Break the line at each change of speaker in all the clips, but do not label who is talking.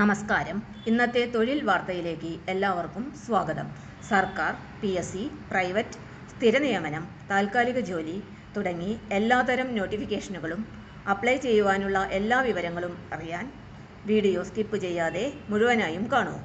നമസ്കാരം. ഇന്നത്തെ തൊഴിൽ വാർത്തയിലേക്ക് എല്ലാവർക്കും സ്വാഗതം. സർക്കാർ പി എസ് സി പ്രൈവറ്റ് സ്ഥിര നിയമനം താൽക്കാലിക ജോലി തുടങ്ങി എല്ലാതരം നോട്ടിഫിക്കേഷനുകളും അപ്ലൈ ചെയ്യുവാനുള്ള എല്ലാ വിവരങ്ങളും അറിയാൻ വീഡിയോ സ്കിപ്പ് ചെയ്യാതെ മുഴുവനായും കാണൂ.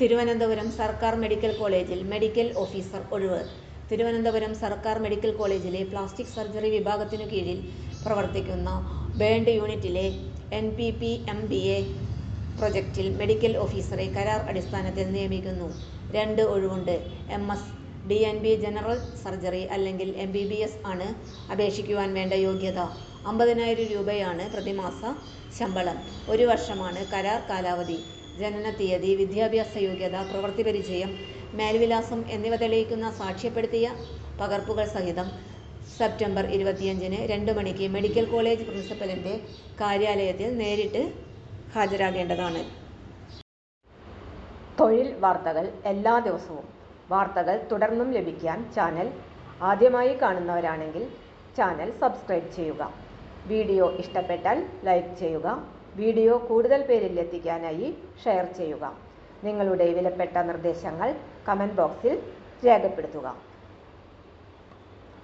തിരുവനന്തപുരം സർക്കാർ മെഡിക്കൽ കോളേജിൽ മെഡിക്കൽ ഓഫീസർ ഒഴിവ്. തിരുവനന്തപുരം സർക്കാർ മെഡിക്കൽ കോളേജിലെ പ്ലാസ്റ്റിക് സർജറി വിഭാഗത്തിനു കീഴിൽ പ്രവർത്തിക്കുന്ന ബേൺഡ് യൂണിറ്റിലെ N P P M B A പ്രൊജക്റ്റിൽ medical ഓഫീസറെ കരാർ അടിസ്ഥാനത്തിൽ നിയമിക്കുന്നു. രണ്ട് ഒഴിവുണ്ട്. M S D N B general surgery അല്ലെങ്കിൽ എം ബി ബി എസ് ആണ് അപേക്ഷിക്കുവാൻ വേണ്ട യോഗ്യത. അമ്പതിനായിരം രൂപയാണ് പ്രതിമാസ ശമ്പളം. ഒരു വർഷമാണ് കരാർ കാലാവധി. ജനന തീയതി വിദ്യാഭ്യാസ യോഗ്യത പ്രവൃത്തി പരിചയം മേൽവിലാസം എന്നിവ തെളിയിക്കുന്ന സാക്ഷ്യപ്പെടുത്തിയ പകർപ്പുകൾ സഹിതം സെപ്റ്റംബർ ഇരുപത്തിയഞ്ചിന് രണ്ട് മണിക്ക് മെഡിക്കൽ കോളേജ് പ്രിൻസിപ്പലിന്റെ കാര്യാലയത്തിൽ നേരിട്ട് ഹാജരാകേണ്ടതാണ്. തൊഴിൽ വാർത്തകൾ എല്ലാ ദിവസവും. വാർത്തകൾ തുടർന്നും ലഭിക്കാൻ ചാനൽ ആദ്യമായി കാണുന്നവരാണെങ്കിൽ ചാനൽ സബ്സ്ക്രൈബ് ചെയ്യുക. വീഡിയോ ഇഷ്ടപ്പെട്ടാൽ ലൈക്ക് ചെയ്യുക. വീഡിയോ കൂടുതൽ പേരിൽ എത്തിക്കാനായി ഷെയർ ചെയ്യുക. നിങ്ങളുടെ വിലപ്പെട്ട നിർദ്ദേശങ്ങൾ കമന്റ് ബോക്സിൽ രേഖപ്പെടുത്തുക.